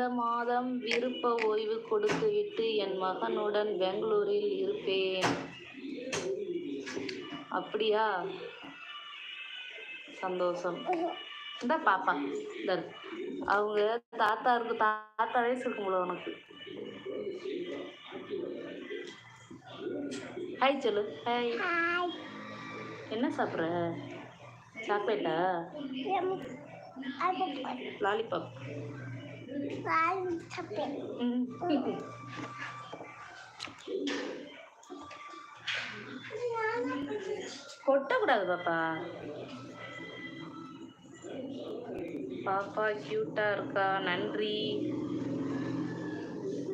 இந்த மாதம் விருப்ப ஓய்வு கொடுத்துவிட்டு என் மகனுடன் பெங்களூரில் இருப்பேன். அப்படியா? சந்தோஷம். இந்த பாப்பா இந்த. அவங்க தாத்தா இருக்கு தாத்தா வயசு இருக்கும்ல உனக்கு. ஹாய் சொல்லு ஹாய் என்ன சாப்பிட்ற? சாக்லேட்டா? லாலிபாப் கொட்டக்கூடாது பாப்பா. பாப்பா கியூட்டா இருக்கா? நன்றி.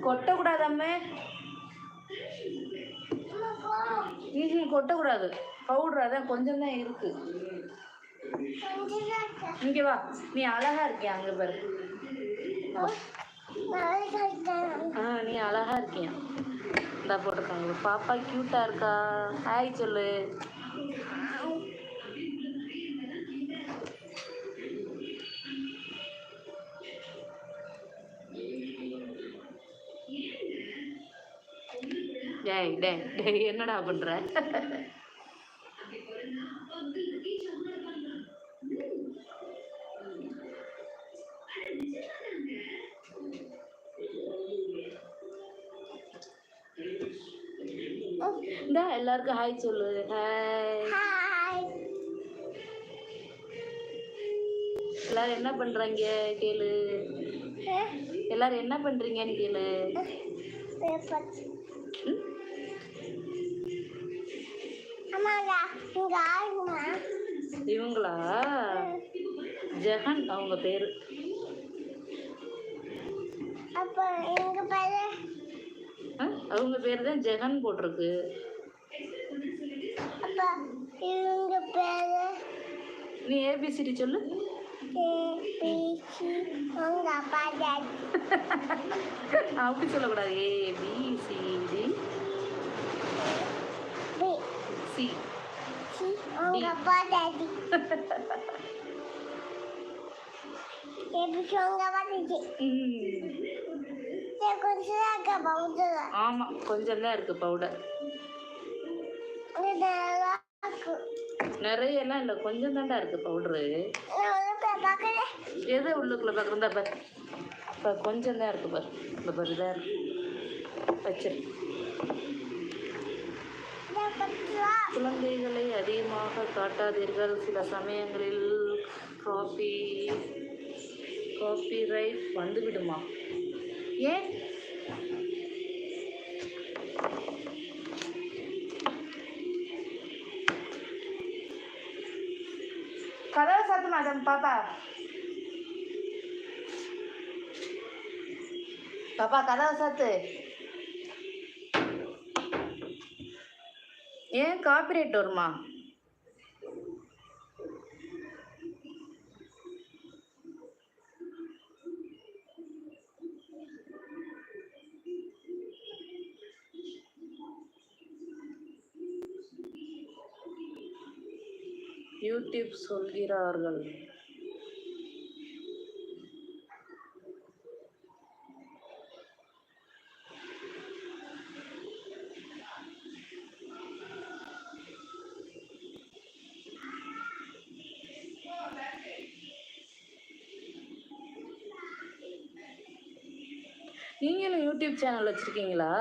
கொட்டக்கூடாது அம்மே கொட்டக்கூடாது. பவுடர் அதான் கொஞ்சம் தான் இருக்கு. இங்கே வா. நீ அழகா இருக்கியா அங்கே பாரு. ஆ நீ அழகா இருக்கியா? இந்தா போட்டிருக்காங்க பாப்பா க்யூட்டா இருக்கா? ஹாய் சொல்லு. டேய் டேய் டேய் என்னடா பண்ற? இந்தா எல்லாருக்கும் ஹாய் சொல்லு. ஹாய் எல்லாரும் என்ன பண்றாங்க? கேளு. எல்லாரும் என்ன பண்றீங்கன்னு கேளு. இவங்களா? ஜெகன் அவங்க பேரு? அவங்க பேர் தான் ஜெகன் போட்டிருக்கு அப்போ இவங்க பேரு நீ ஏபிசிடி சொல்லு அப்படி சொல்லக்கூடாது ஏ பி சி உங்க அப்பா டாடி கொஞ்சம் இருக்க பவுடர் ஆமாம் கொஞ்சம் தான் இருக்குது பவுடர் நிறைய எல்லாம் இல்லை கொஞ்சம் தாண்டா இருக்குது பவுடரு எது உள்ளுக்குள்ள பார்க்குறதா பாரு. இப்போ கொஞ்சம் தான் இருக்குது பாரு. இந்த பாரு இதாக இருக்கு. வச்சிரு. குழந்தைகளை அதிகமாக காட்டாதீர்கள். சில சமயங்களில் காப்பி காப்பி ரைட் வந்துவிடுமா? ஏன்? கதவை சாத்தணும் மேடம் பாப்பா பாப்பா கதவை சாத்து ஏன் காப்பிரைட் வருமா யூடியூப் சொல்கிறார்கள். நீங்களும் யூடியூப் சேனல் வச்சுருக்கீங்களா?